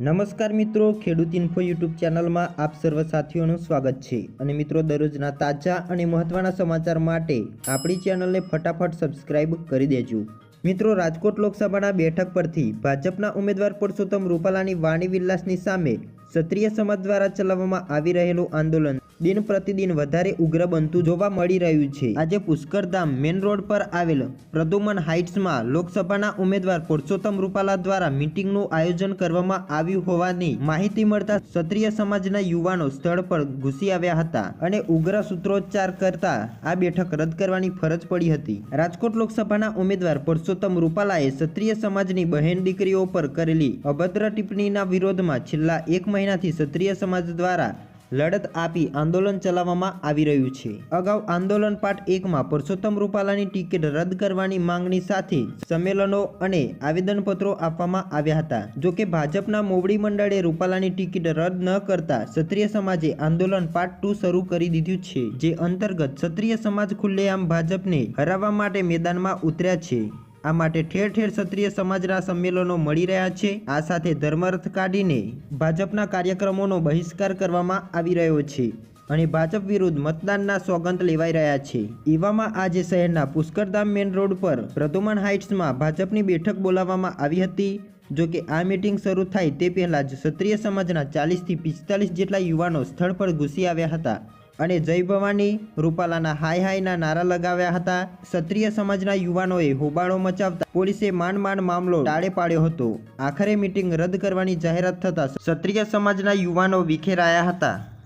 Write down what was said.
નમસ્કાર મિત્રો, ખેડૂત ઇન્ફો યુટ્યુબ ચેનલમાં આપ સર્વ સાથીઓનું સ્વાગત છે. અને મિત્રો, દરરોજના તાજા અને મહત્ત્વના સમાચાર માટે આપણી ચેનલને ફટાફટ સબસ્ક્રાઇબ કરી દેજો. મિત્રો, રાજકોટ લોકસભાના બેઠક પરથી ભાજપના ઉમેદવાર પુરુષોત્તમ રૂપાલાની વાણી વિલાસની સામે ક્ષત્રિય સમાજ દ્વારા ચલાવવામાં આવી રહેલું આંદોલન દિન પ્રતિદિન વધારે ઉગ્ર બનતું જોવા મળી રહ્યું છે. આજે પુષ્કરધામ મેન રોડ પર આવેલ પ્રદુમન હાઇટ્સમાં લોકસભાના ઉમેદવાર પુરુષોત્તમ રૂપાલા દ્વારા મીટિંગનું આયોજન કરવામાં આવ્યું હોવાની માહિતી મળતા ક્ષત્રિય સમાજના યુવાનો સ્થળ પર ઘૂસી આવ્યા હતા અને ઉગ્ર સૂત્રોચ્ચાર કરતા આ બેઠક રદ કરવાની ફરજ પડી હતી. રાજકોટ લોકસભાના ઉમેદવાર પુરુષોત્તમ રૂપાલાએ ક્ષત્રિય સમાજની બહેન દીકરીઓ પર કરેલી અભદ્ર ટિપ્પણીના વિરોધમાં છેલ્લા એક મહિનાથી ક્ષત્રિય સમાજ દ્વારા લડત આપી આંદોલન ચલાવવામાં આવી રહ્યું છે. અગાઉ આંદોલન પાર્ટ એકમાં પુરુષોત્તમ રૂપાલાની ટિકિટ રદ કરવાની માંગણી સાથે સંમેલનો અને આવેદનપત્રો આપવામાં આવ્યા હતા. જો કે ભાજપના મોવડી મંડળે રૂપાલાની ટિકિટ રદ ન કરતા ક્ષત્રિય સમાજે આંદોલન પાર્ટ ટુ શરૂ કરી દીધું છે, જે અંતર્ગત ક્ષત્રિય સમાજ ખુલ્લેઆમ ભાજપને હરાવવા માટે મેદાનમાં ઉતર્યા છે. આ માટે ઠેર ઠેર ક્ષત્રિય સમાજના સંમેલનો મળી રહ્યા છે. આ સાથે ધર્મરથ કાઢીને ભાજપના કાર્યક્રમોનો બહિષ્કાર કરવામાં આવી રહ્યો છે અને ભાજપ વિરુદ્ધ મતદાનના સોગંદ લેવાઈ રહ્યા છે. એવામાં આજે શહેરના પુષ્કરધામ મેન રોડ પર પ્રદુમન હાઇટ્સમાં ભાજપની બેઠક બોલાવવામાં આવી હતી. જો કે આ મીટિંગ શરૂ થાય તે પહેલાં જ ક્ષત્રિય સમાજના ચાલીસથી પિસ્તાલીસ જેટલા યુવાનો સ્થળ પર ઘૂસી આવ્યા હતા. અને જય ભવાની રૂપાલાના હાય હાયના નારા લગાવ્યા હતા. ક્ષત્રિય સમાજના યુવાનોએ હોબાળો મચાવતા પોલીસે માંડ માંડ મામલો ટાળે પાડ્યો હતો. આખરે મીટિંગ રદ કરવાની જાહેરાત થતાં ક્ષત્રિય સમાજના યુવાનો વિખેરાયા હતા.